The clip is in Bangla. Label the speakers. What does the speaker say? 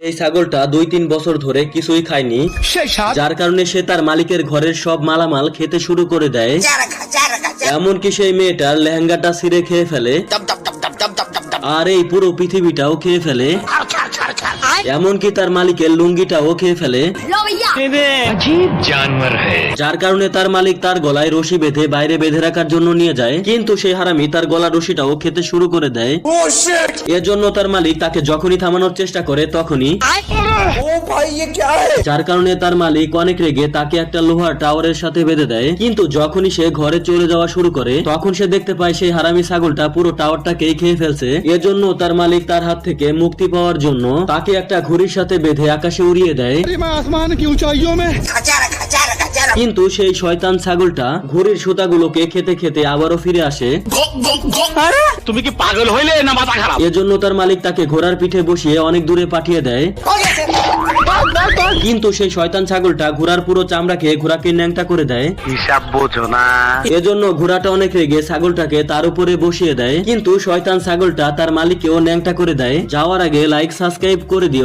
Speaker 1: এই ছাগলটা দুই তিন বছর ধরে কিছুই খায়নি যার কারণে সে তার মালিকের ঘরের সব মালামাল খেতে শুরু করে দেয়। এমনকি সেই মেয়েটার লেহেঙ্গাটা ছিঁড়ে খেয়ে ফেলে। আর এই পুরো পৃথিবীটাও খেয়ে ফেলে। এমনকি তার মালিকের লুঙ্গিটাও খেয়ে ফেলে। যার কারণে তার মালিক তার গলায় রশি বেঁধে বাইরে বেঁধে রাখার জন্য নিয়ে যায়। কিন্তু সেই হারামি তার গলা রশিটাও খেতে শুরু করে দেয়। oh, এর জন্য তার মালিক তাকে যখনই থামানোর চেষ্টা করে তখনই যার কারণে তার মালিক অনেক রেগে তাকে একটা লোহার টাওয়ারের সাথে বেঁধে দেয় কিন্তু যখনই সে ঘরে চলে যাওয়া শুরু করে তখন সে দেখতে পায় সেই হারামি ছাগলটা পুরো টাওয়ারটাকেই খেয়ে ফেলছে এজন্য তার মালিক তার হাত থেকে মুক্তি পাওয়ার জন্য তাকে একটা ঘুড়ির সাথে বেঁধে আকাশে উড়িয়ে দেয়
Speaker 2: आसमान की ऊंचाइयों में
Speaker 1: কিন্তু সেই শয়তান ছাগলটা ঘুড়ির সুতাগুলোকে খেতে খেতে আবারও ফিরে আসে
Speaker 3: তুমি কি পাগল হইলে না মাথা খারাপ
Speaker 1: এজন্য তার মালিক তাকে ঘোড়ার পিঠে বসিয়ে অনেক দূরে পাঠিয়ে দেয় কিন্তু সেই শয়তান ছাগলটা ঘোড়ার পুরো চামড়া চামড়াকে ঘোড়াকে ন্যাংটা করে দেয়।
Speaker 3: হিসাব বোঝো না।
Speaker 1: এজন্য ঘোড়াটা অনেক রেগে ছাগলটাকে তার উপরে বসিয়ে দেয়। কিন্তু শয়তান ছাগলটা তার মালিককেও ন্যাংটা করে দেয়। যাওয়ার আগে লাইক সাবস্ক্রাইব করে দিও।